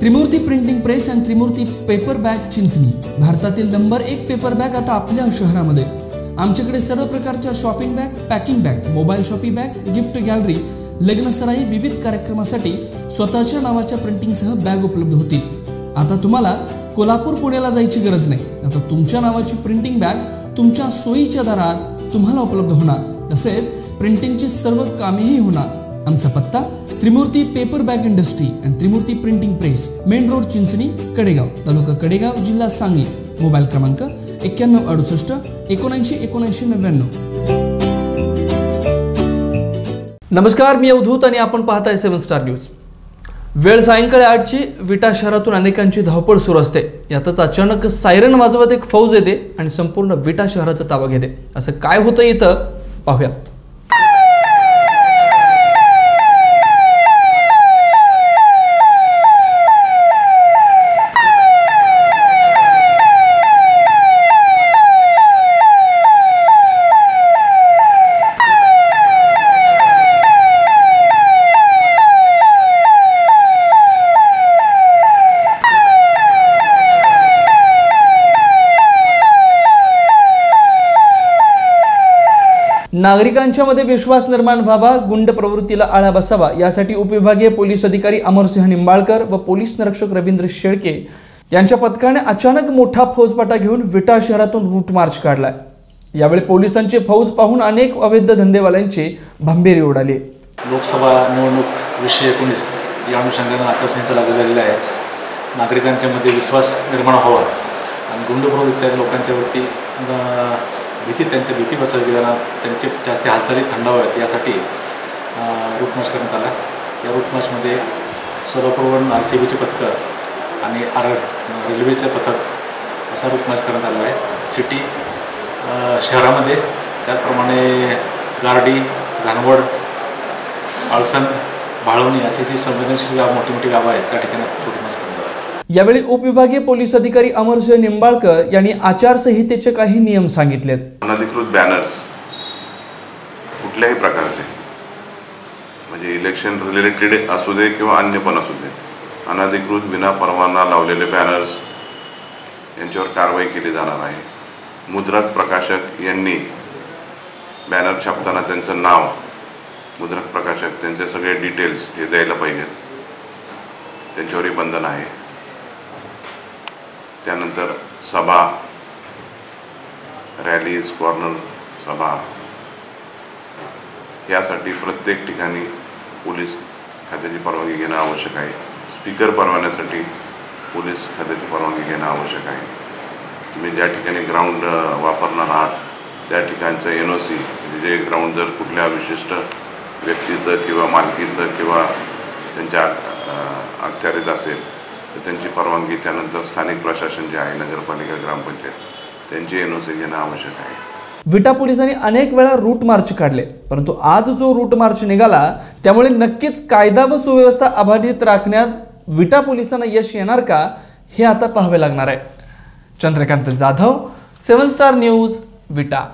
त्रिमूर्ती printing press आणि त्रिमूर्ती paper bag Chinchani. भारतातील number एक पेपर बॅग आता आपल्या शहरामध्ये. आमच्याकडे सर्व प्रकारच्या shopping bag packing bag mobile shopping bag gift gallery लग्नसराई विविध कार्यक्रमासाठी स्वतःच्या नावाच्या प्रिंटिंगसह बॅग उपलब्ध होतील. आता तुम्हाला कोल्हापूर पुण्याला जायची गरज नाही. आता तुमच्या नावाची प्रिंटिंग बॅग तुमच्या सोयीच्या दरात तुम्हाला उपलब्ध होणार. तसेच प्रिंटिंगची सर्व कामेही होणार. आमचा पत्ता त्रिमूर्ती पेपर बॅग इंडस्ट्री आणि Trimurti printing press main road Chinchani Kadegaon taluka Kadegaon जिल्हा सांगली. मोबाईल क्रमांक एक्क्याण्णव अडुसष्ट एकोणऐंशी एकोणऐंशी नव्याण्णव. नमस्कार मी अवधूत आणि आपण पाहताय सेवन स्टार न्यूज. वेळ सायंकाळी आठची विटा शहरातून अनेकांची धावपळ सुरू असते. यातच अचानक सायरन वाजवत एक फौज येते आणि संपूर्ण विटा शहराचा ताबा घेते. असं काय होतं इथं? पाहूया. नागरिकांच्या मध्ये विश्वास निर्माण व्हावा गुंड प्रवृत्तीला आळा बसावा यासाठी उपविभागीय पोलीस अधिकारी अमरसिंह निंबाळकर व पोलीस निरीक्षक रवींद्र शेळके यांच्या पथकाने अचानक मोठा फौजपाटा घेऊन विटा शहरातून रूट मार्च काढलाय. यावेळी पोलिसांची फौज पाहून अनेक अवैध धंदेवाल्यांची भंभेरी उडाली. लोकसभा निवडणूक वीसशे एकोणीस या अनुषंगानं आचारसंहिता लागू झालेली आहे. नागरिकांच्या मध्ये विश्वास निर्माण व्हावा आणि गुंड प्रवृत्तीच्या लोकांच्यावरती अं, भीती त्यांच्या भीती पसरली जाणार त्यांचे जास्ती हालचाली थंडाव्यात यासाठी रूटमार्च करण्यात आला. या रूटमार्चमध्ये सोलापूरवरून आर सी बीचे पथकं आणि आर रेल्वेचं पथक असा रूटमार्च करण्यात आला आहे. सिटी शहरामध्ये त्याचप्रमाणे गारडी घानवड आळसण भाळवणी अशी जी संवेदनशील गाव मोठी मोठी गावं आहेत त्या ठिकाणी रूट मार्च करण्यात आला आहे यावेळी उपविभागीय पोलीस अधिकारी अमरसिंह निंबाळकर यांनी आचारसंहितेचे काही नियम सांगितलेत. अनधिकृत बॅनर्स कुठल्याही प्रकारचे म्हणजे इलेक्शन रिलेटेड असू दे किंवा अन्य पण असू दे अनधिकृत विना परवाना लावलेले बॅनर्स यांच्यावर कारवाई केली जाणार आहे. मुद्रक प्रकाशक यांनी बॅनर छापताना त्यांचं नाव मुद्रक प्रकाशक त्यांचे सगळे डिटेल्स हे द्यायला पाहिजेत. त्यांच्यावरही बंधन आहे. त्यानंतर सभा रॅलीज कॉर्नर सभा. यासाठी प्रत्येक ठिकाणी पोलीस खात्याची परवानगी घेणं आवश्यक आहे. स्पीकर परवान्यासाठी पोलीस खात्याची परवानगी घेणं आवश्यक आहे. तुम्ही ज्या ठिकाणी ग्राउंड वापरणार आहात त्या ठिकाणचं एन ओ सी म्हणजे जे ग्राउंड जर कुठल्या विशिष्ट व्यक्तीचं किंवा मालकीचं किंवा त्यांच्या अखत्यारीत असेल तर त्यांची परवानगी त्यानंतर स्थानिक प्रशासन जे आहे नगरपालिका ग्रामपंचायत त्यांची एन ओ सी घेणं आवश्यक आहे. विटा पोलिसांनी अनेक वेळा रूट मार्च काढले परंतु आज जो रूट मार्च निघाला त्यामुळे नक्कीच कायदा व सुव्यवस्था अबाधित राखण्यात विटा पोलिसांना यश येणार का हे आता पाहावे लागणार आहे. Chandrakant Jadhav seven star news Vita.